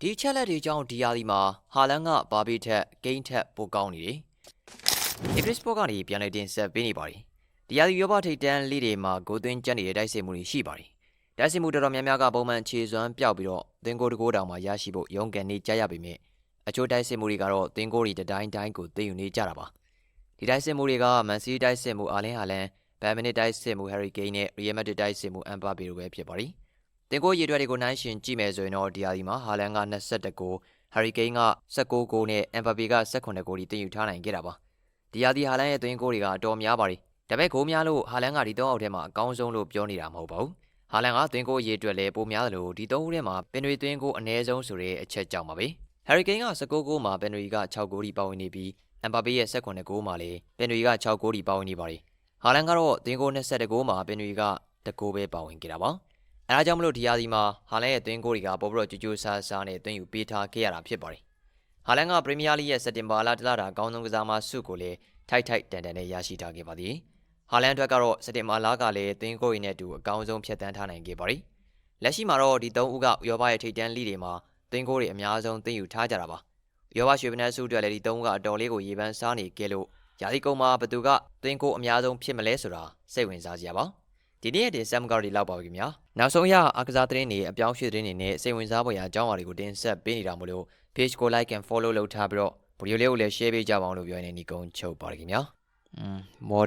ဒီချက်လက်တွေကြောင့်ဒီယာဒီမှာဟာလန်ကဘာဘီထက်ဂိမ်းထက်ပိုကောင်းနေတယ်။ English Sport ကနေပြန်လည်တင်ဆက်ပေးနေပါတယ်။ဒီယာဒီရောဘထိတ်တန်းလေးတွေမှာဂိုးသွင်းကျန်းနေတဲ့တိုက်စစ်မှုတွေရှိပါတယ်။တိုက်စစ်မှုတော်တော်များများကပုံမှန်ခြေစွမ်းပြောက်ပြီးတော့သင်္ကိုတကိုးတောင်မှာရရှိဖို့ရုန်းကန်နေကြရပေမဲ့အချို့တိုက်စစ်မှုတွေကတော့သင်္ကိုတွေတတိုင်းတိုင်းကိုသိမ်းယူနေကြတာပါ။ဒီတိုက်စစ်မှုတွေကမန်စီးတိုက်စစ်မှုအာလင်းဟာလန်ဘယ်မနစ်တိုက်စစ်မှုဟယ်ရီကိန်းနဲ့ရီယယ်မက်တစ်တိုက်စစ်မှုအမ်ဘာပေတို့ပဲဖြစ်ပါတယ်။ တင်ကိုရေတွက်တွေကိုနှိုင်းရှင်ကြည့်မယ်ဆိုရင်တော့ဒီဟာဒီမှာဟာလန်က22ဂိုးဟယ်ရီကိန်းက19ဂိုးနဲ့အမ်ဘာပေက18ဂိုးထိတင်ယူထားနိုင်ခဲ့တာပါ။ဒီဟာဒီဟာလန်ရဲ့သွင်းဂိုးတွေကအတော်များပါတယ်။ဒါပေမဲ့ဂိုးများလို့ဟာလန်ကဒီ၃အောက်ထဲမှာအကောင်းဆုံးလို့ပြောနေတာမဟုတ်ပါဘူး။ဟာလန်ကသွင်းဂိုးရေတွက်လဲပိုများတယ်လို့ဒီ၃ဦးထဲမှာပင်တွေသွင်းဂိုးအနည်းဆုံးဆိုတဲ့အချက်ကြောင့်ပါပဲ။ဟယ်ရီကိန်းက19ဂိုးမှာပင်နရီက6ဂိုးထိပါဝင်နေပြီးအမ်ဘာပေရဲ့18ဂိုးမှာလည်းပင်နရီက6ဂိုးထိပါဝင်နေပါတယ်။ဟာလန်ကတော့သင်းဂိုး22ဂိုးမှာပင်နရီက1ဂိုးပဲပါဝင်ခဲ့တာပါ။ အဲဒါကြောင့်မလို့ဒီယာဒီမှာဟာလန်ရဲ့သင်းဂိုးတွေကပိုပြီးတော့ကြိုးကြိုးဆားဆားနဲ့သွင်းယူပေးထားခဲ့ရတာဖြစ်ပါတယ်။ဟာလန်ကပရီးမီးယားလိရဲ့စက်တင်ဘာလတလတာအကောင်းဆုံးကစားမဆုကိုလည်းထိုက်ထိုက်တန်တန်နဲ့ရရှိထားခဲ့ပါသည်။ဟာလန်အတွက်ကတော့စက်တင်ဘာလကလည်းသင်းဂိုးရင်းနဲ့အတူအကောင်းဆုံးဖြတ်တန်းထားနိုင်ခဲ့ပါတယ်။လက်ရှိမှာတော့ဒီ၃ဦးကဥရောပရဲ့ထိပ်တန်းလိတွေမှာသင်းဂိုးတွေအများဆုံးသိမ်းယူထားကြတာပါ။ရောဘရွှေဗနက်စုအတွက်လည်းဒီ၃ကအတော်လေးကိုရေပန်းစားနေခဲ့လို့ယာဒီကုံမှာဘသူကသင်းကိုအများဆုံးဖြစ်မလဲဆိုတာစိတ်ဝင်စားစရာပါ ဒီနေ့ရဲ့တင်ဆက်မှုကတော့ဒီလောက်ပါပဲခင်ဗျာနောက်ဆုံးရအားကစားသတင်းတွေအပြောင်းရွှေ့သတင်းတွေနဲ့စိတ်ဝင်စားဖွယ်ရာအကြောင်းအရာတွေကိုတင်ဆက်ပေးနေတာမို့လို့ page ကို like and follow လုပ်ထားပြီးတော့ဗီဒီယိုလေးကိုလည်း share ပေးကြပါအောင်လို့ပြောရင်းနဲ့ညီကုန်းချုပ်ပါတယ်ခင်ဗျာอืมမော်